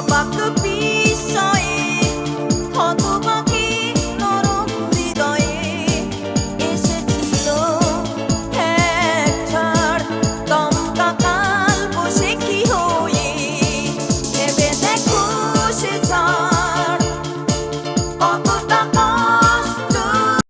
অবাক